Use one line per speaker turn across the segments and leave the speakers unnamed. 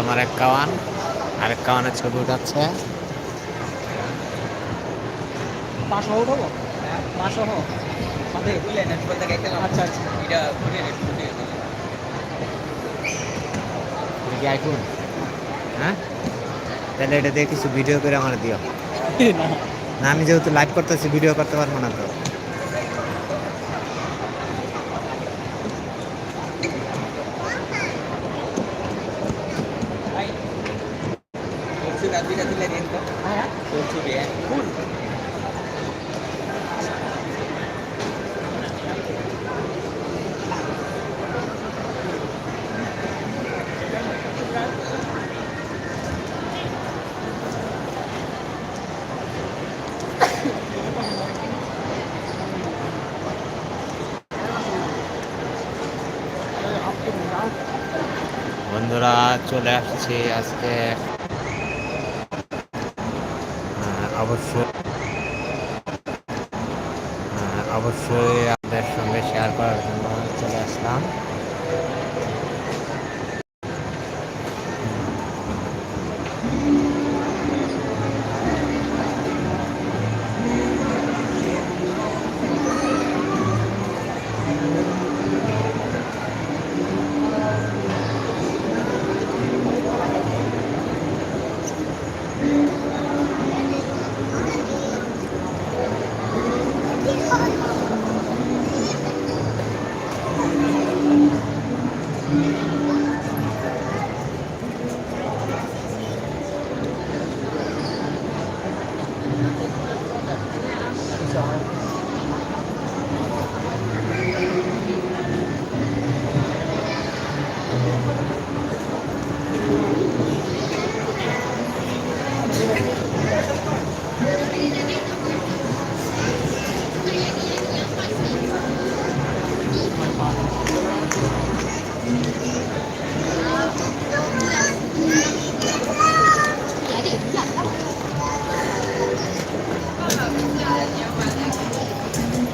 আমার এক কাওয়ান আরেক কাওয়ানের ছবি উঠাচ্ছে।
পাঁচশো আচ্ছা আচ্ছা।
আইফোন হ্যাঁ? তাহলে এটা দিয়ে কিছু ভিডিও করে আমার দিও।
না।
না আমি যেহেতু লাইভ করতেছি ভিডিও করতে পারব না তো
হ্যাঁ
বন্ধুরা চলে আসছি আজকে। অবশ্যই অবশ্যই আপনাদের সঙ্গে শেয়ার করার জন্য চলে আসলাম।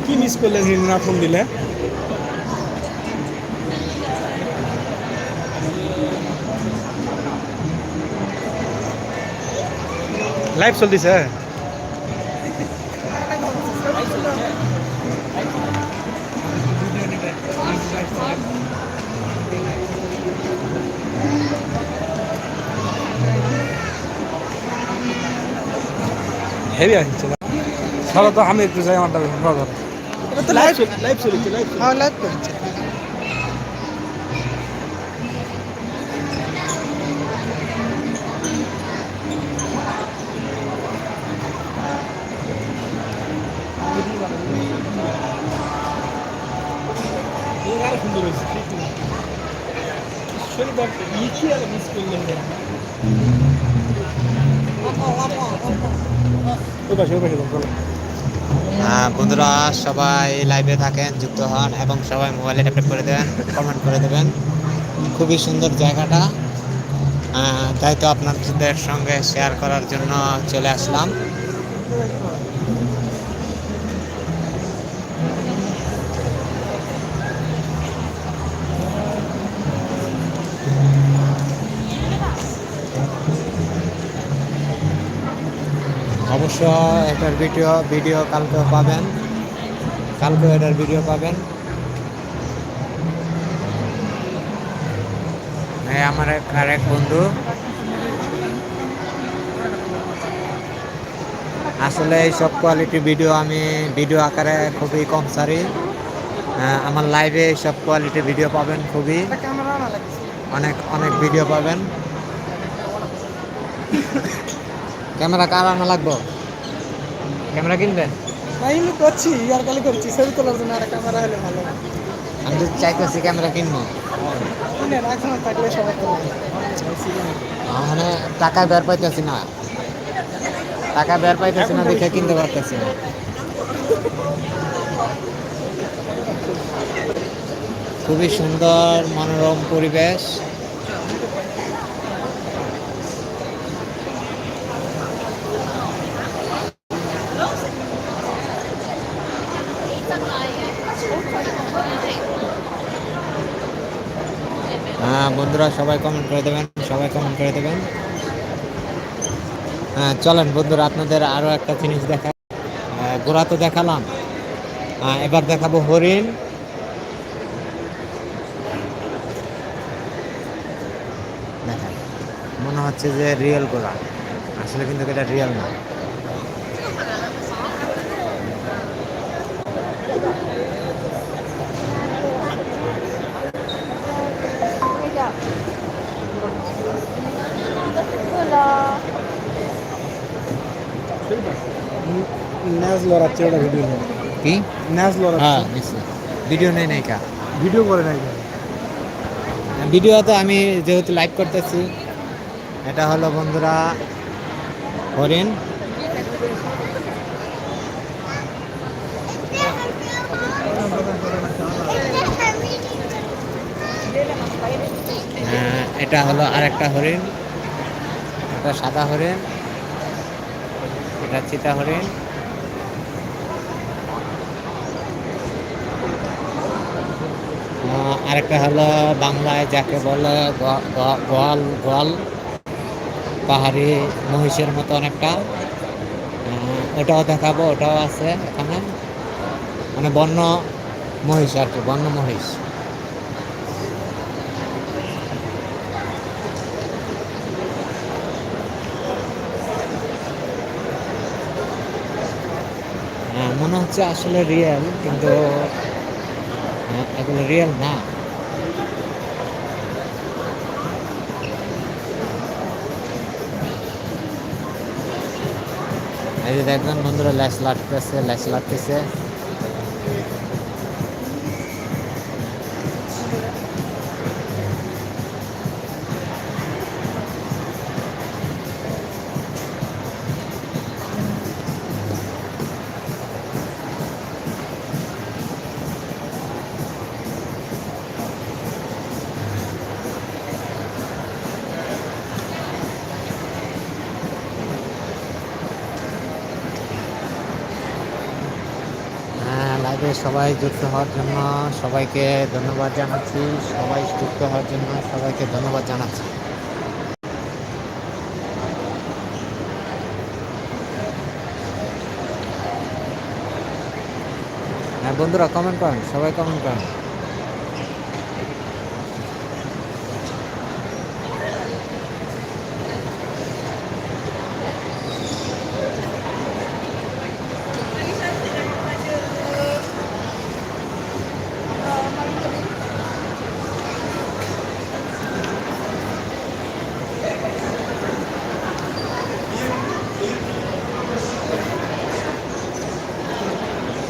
কি মিস করলেন হিরনা ফোন দিলে? লাইভ চলতেছে হেভি আসছে চলো তো আমি একটু যাই আমার লাইভ লাইভ চলেছে লাইভ হ্যাঁ লাইভ করছে শনিবার লিখি আর মিস করলেন ওই পাশে ওই পাশে চলো
বন্ধুরা, সবাই লাইভে থাকেন, যুক্ত হন এবং সবাই মোবাইলে ট্যাপ করে দেবেন কমেন্ট করে দেবেন। খুবই সুন্দর জায়গাটা। তাই তো আপনাদের সঙ্গে শেয়ার করার জন্য চলে আসলাম। অবশ্য এটার ভিডিও ভিডিও কালকেও পাবেন। কালকেও এটার ভিডিও পাবেন। এই আমার এক আরেক বন্ধু। আসলে এইসব কোয়ালিটি ভিডিও আমি ভিডিও আকারে খুবই কম সারি আমার লাইভে এইসব কোয়ালিটি ভিডিও পাবেন খুবই। অনেক অনেক ভিডিও পাবেন। ক্যামেরা কার আনা লাগবো? ক্যামেরা কিনবেন?
আমি করছি ইয়ার কালি করছি ছবি তোলার জন্য আর ক্যামেরা হলে ভালো।
আমি তো চাইতেছি ক্যামেরা কিনবো।
কিনে রাখুন থাকলে সবাই তো
মানে টাকা বের পাইতেছি না। টাকা বের পাইতেছি না দেখে কিনতে পারতেছি না। খুবই সুন্দর মনোরম পরিবেশ। বন্ধুরা সবাই কমেন্ট করে দেবেন, সবাই কমেন্ট করে দেবেন। হ্যাঁ চলেন বন্ধুরা, আপনাদের আরও একটা জিনিস দেখা গোড়া তো দেখালাম। এবার দেখাবো হরিণ। দেখেন মনে হচ্ছে যে রিয়েল গোড়া। আসলে কিন্তু এটা রিয়েল না।
ন্যাজ লড়াচ্ছে ওটা ভিডিও নেই।
কি?
ন্যাজ
হ্যাঁ ভিডিও নেই
ভিডিও করে নাই
ভিডিও তো আমি যেহেতু লাইভ করতেছি এটা হলো বন্ধুরা হরিণ। হ্যাঁ, এটা হলো আরেকটা হরিণ। এটা সাদা হরিণ। এটা চিতা হরিণ। আরেকটা হলো বাংলায় যাকে বলে গোয়াল গোয়াল, পাহাড়ি মহিষের মতো অনেকটা। ওটাও দেখাবো, ওটাও আছে এখানে। মানে বন্য মহিষ আর কি, বন্য মহিষ। মনে হচ্ছে আসলে রিয়েল কিন্তু এগুলো রিয়েল না। এই যে দেখবেন বন্ধুরা ল্যাস লাটতেছে ল্যাস লাটতেছে। সবাই যুক্ত হওয়ার জন্য সবাইকে ধন্যবাদ জানাচ্ছি। সবাই যুক্ত হওয়ার জন্য সবাইকে ধন্যবাদ জানাচ্ছি। হ্যাঁ বন্ধুরা কমেন্ট করেন, সবাই কমেন্ট করেন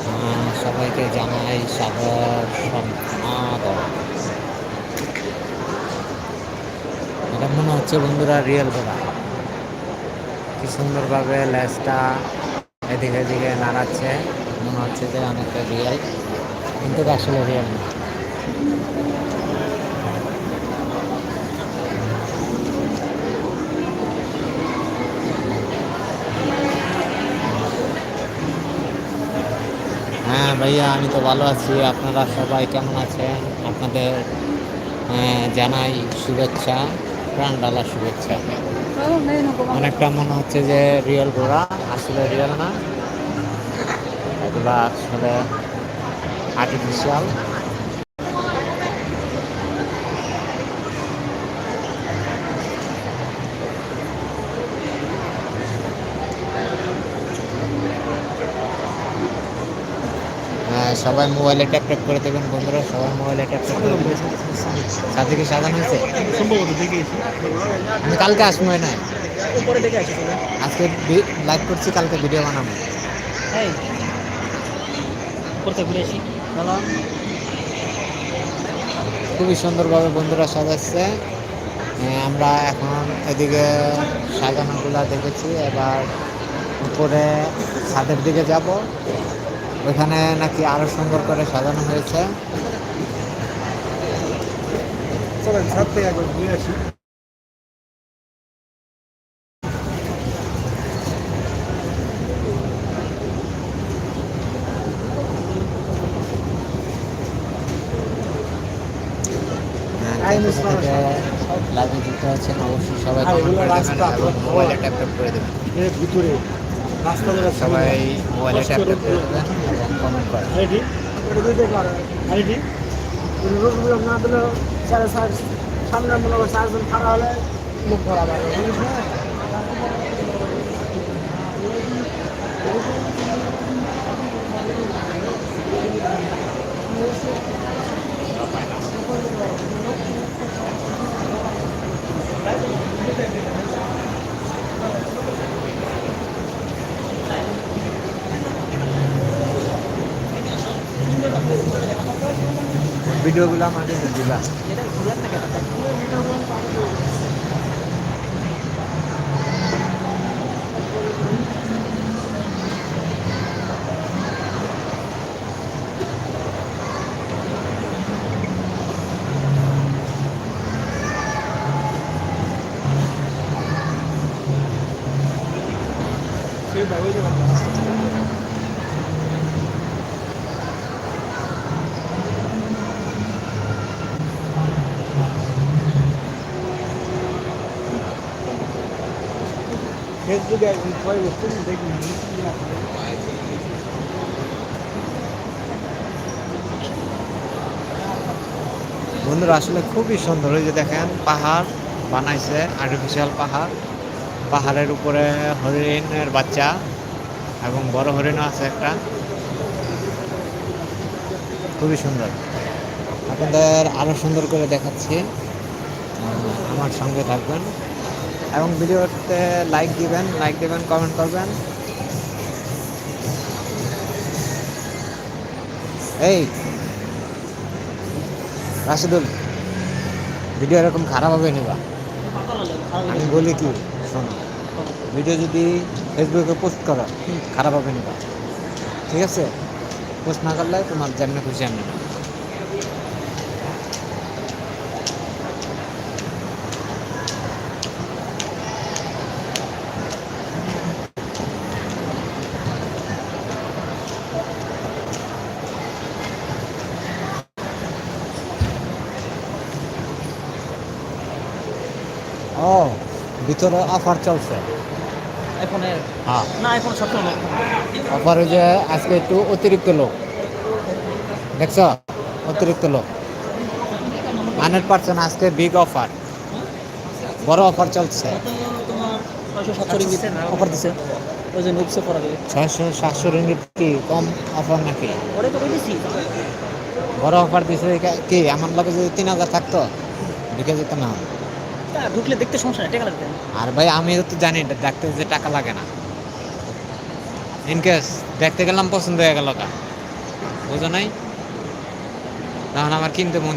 আহ, সবাইকে জানাই সাদর সম্মাদর এটা মনে বন্ধুরা রিয়েল গোড়া কি সুন্দরভাবে ল্যাসটা এদিকে এদিকে নাড়াচ্ছে। মনে হচ্ছে যে অনেকটা রিয়েল কিন্তু আসলে রিয়েল না। হ্যাঁ ভাইয়া আমি তো ভালো আছি। আপনারা সবাই কেমন আছেন? আপনাদের আহ, জানাই শুভেচ্ছা। প্রাণ ডালা শুভেচ্ছা। অনেকটা মনে হচ্ছে যে রিয়েল ঘোড়া আসলে রিয়েল না। এগুলো আসলে আর্টিফিশিয়াল সবাই মোবাইলে ট্যাপ ট্যাপ করে দেবেন বন্ধুরা সবাই মোবাইলে ট্যাপ ট্যাপ করে দেবেন সাথে সাজানো হয়েছে? আমি কালকে আসব না আজকে লাইভ করছি, কালকে ভিডিও বানাবো। খুবই সুন্দরভাবে বন্ধুরা সাজাচ্ছে। আমরা এখন এদিকে সাজানোগুলা দেখেছি, এবার উপরে ছাদের দিকে যাব। ওইখানে নাকি আরও সুন্দর করে সাজানো হয়েছে।
চলেন ছাদ থেকে একবার ঘুরে আসি।
হ্যাঁ, অবশ্যই সবাই কমেন্ট করে দেবেন এবং মোবাইলে ট্যাপ ট্যাপ করে দেবেন।
ভিতরে
সবাই মোবাইলে ট্যাপ করে। কমেন্ট
রোজগুলো না দিলে সাড়ে সাত সামনে মনে করো চারজন খারাপ হলে মুখ ধরা যাবে বুঝিস না?
ভিডিওগুলো আমাদের দিবা
সেই ভাই, ওই যে ভাই। একজন সবাই বসছেন দেখুন
বন্ধুরা, আসলে খুবই সুন্দর। যে দেখেন, পাহাড় বানাইছে আর্টিফিশিয়াল পাহাড়। পাহাড়ের উপরে হরিণের বাচ্চা এবং বড় হরিণও আছে একটা। খুবই সুন্দর। আপনাদের আরও সুন্দর করে দেখাচ্ছি। আমার সঙ্গে থাকবেন। এবং ভিডিওতে লাইক দিবেন লাইক দিবেন কমেন্ট করবেন। এই, রাশিদুল ভিডিও এরকম খারাপ হবে নিবা আমি বলি কি, শোনো ভিডিও যদি ফেসবুকে পোস্ট করো খারাপ হবে নিবা ঠিক আছে? পোস্ট না করলে তোমার যেমনি খুশি আমি ভিতরে অফার চলছে।
আইফোনের
হ্যাঁ।
না
অফার যে আজকে একটু অতিরিক্ত লোক। দেখছ? অতিরিক্ত লোক। হান্ড্রেড পার্সেন্ট আজকে বিগ অফার বড় অফার চলছে।
অফার দিছে। ওই যে নুবসে করা যাবে
ছয়শো সাতশো রিঙ্গিত কি কম অফার নাকি?
ওরে তো বলেছি
বড় অফার দিছে কি আমার লগে যদি তিন হাজার থাকতো ঢুকে যেত না।
ঢুকলে দেখতে সমস্যা টাকা লাগবে।
আর ভাই আমিও তো জানি দেখতে যে টাকা লাগে না। ইনকেস দেখতে গেলাম পছন্দ হয়ে গেল কা বুঝো নাই? তখন আমার কিনতে মন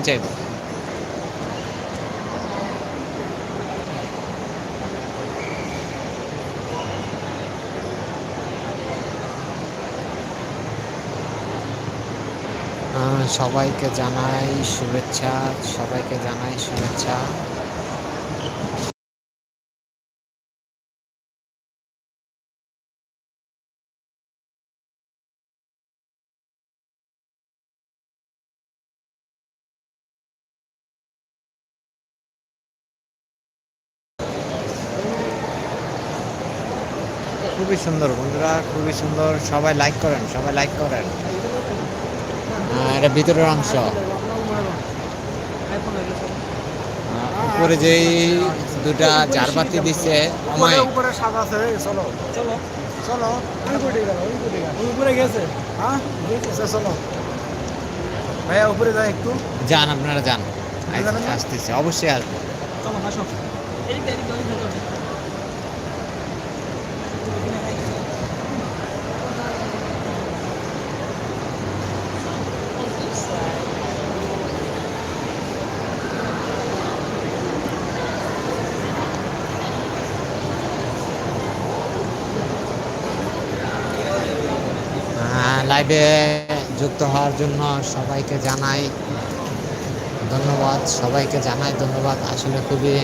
আহ, সবাইকে জানাই শুভেচ্ছা সবাইকে জানাই শুভেচ্ছা। খুবই সুন্দর বন্ধুরা খুবই সুন্দর। সবাই লাইক করেন সবাই লাইক করেন। এটা ভিতরের অংশ। উপরে যেই দুটা ঝাড়বাতি দিচ্ছে
উপরে সাদা আছে চলো। চলো চলো ওই কোটি গেল ওই কোটি গেল ওই উপরে গেছে হ্যাঁ গেছে চলো ভাইয়া উপরে যাই একটু
যান আপনারা যান
যাবেন না?
আসতেছে অবশ্যই আসব
চলো আসো এদিকে এদিকে এদিকে
লাইভে যুক্ত হওয়ার জন্য সবাইকে জানাই ধন্যবাদ, সবাইকে জানাই ধন্যবাদ। আসলে খুবই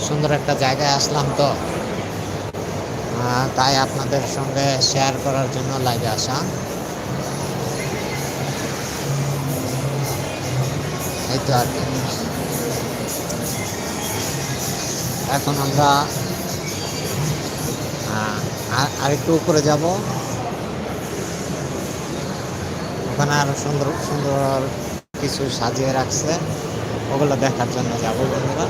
সুন্দর একটা জায়গায় আসলাম তো। তাই আপনাদের সঙ্গে শেয়ার করার জন্য লাইভে আসা। এই তো আর এখন আমরা আর- আরেকটু উপরে যাব। ওখানে আরও সুন্দর সুন্দর কিছু সাজিয়ে রাখছে। ওগুলো দেখার জন্য যাব বন্ধুরা।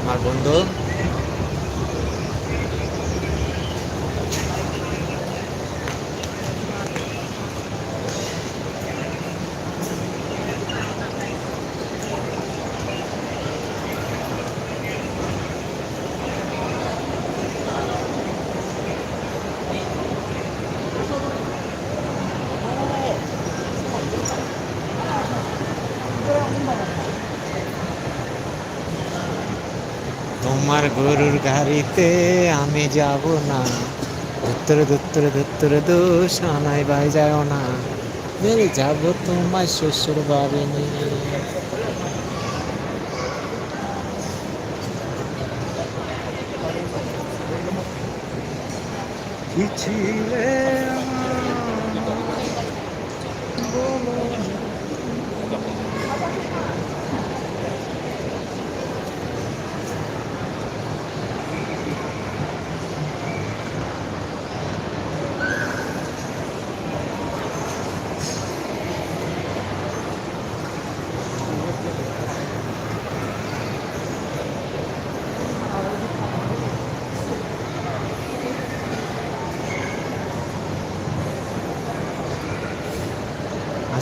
আমার বন্ধু তোমার গাড়িতে আমি যাব না। ধুত্তরে ধুত্তরে ধুত্তরে দোষ আনাই ভাই যায় না। মেরে যাব তোমার শ্বশুর বাড়ি নিয়ে।
কিছু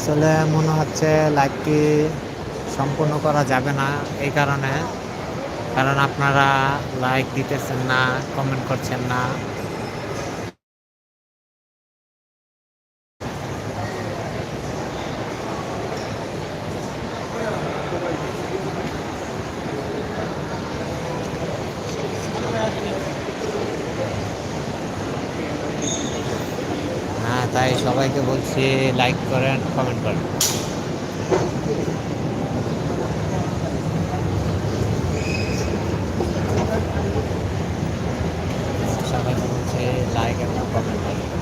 আসলে মনে হচ্ছে লাইভটি সম্পূর্ণ করা যাবে না এই কারণে। কারণ আপনারা লাইক দিতেছেন না কমেন্ট করছেন না হ্যাঁ তাই সবাইকে বলছি লাইক করেন কমেন্ট করেন সবাইকে বলছি লাইক এবং কমেন্ট করেন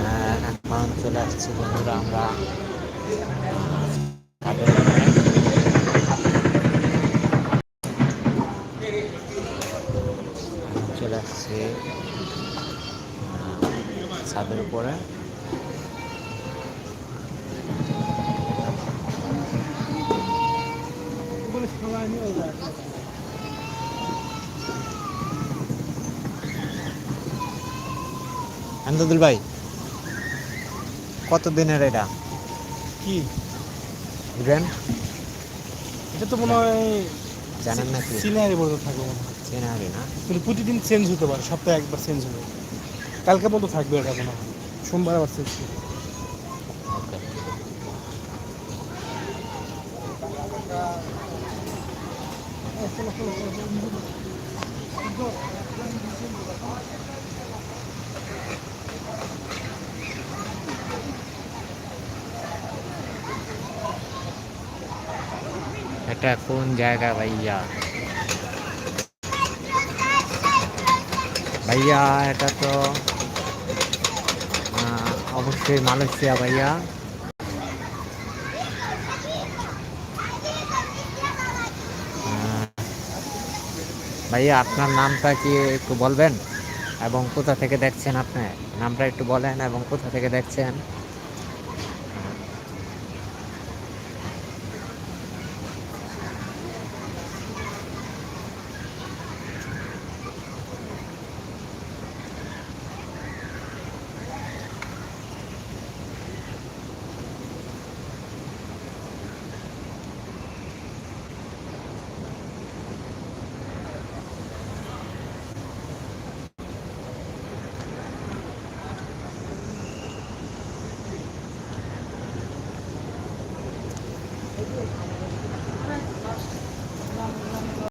হ্যাঁ, এখন চলে আসছি বন্ধুরা আমরা চলে আসছি ছাদের উপরে। আন্দুল ভাই। কত দিনের এটা?
কি?
ব্র্যান্ড
এটা তো মনে হয়
জানেন নাকি
সিনারি বলতে থাকে মনে হয়।
চেনারি না?
কিন্তু প্রতিদিন চেঞ্জ হতে পারে সপ্তাহে একবার চেঞ্জ হবে কালকে মতো থাকবে এটা মনে হয়। সোমবার আবার চেঞ্জ হবে
ওকে এটা কোন জায়গা ভাইয়া? ভাইয়া, এটা তো অবশ্যই মালয়েশিয়া ভাইয়া। ভাইয়া, আপনার নামটা কি একটু বলবেন? এবং কোথা থেকে দেখছেন আপনি? নামটা একটু বলেন এবং কোথা থেকে দেখছেন?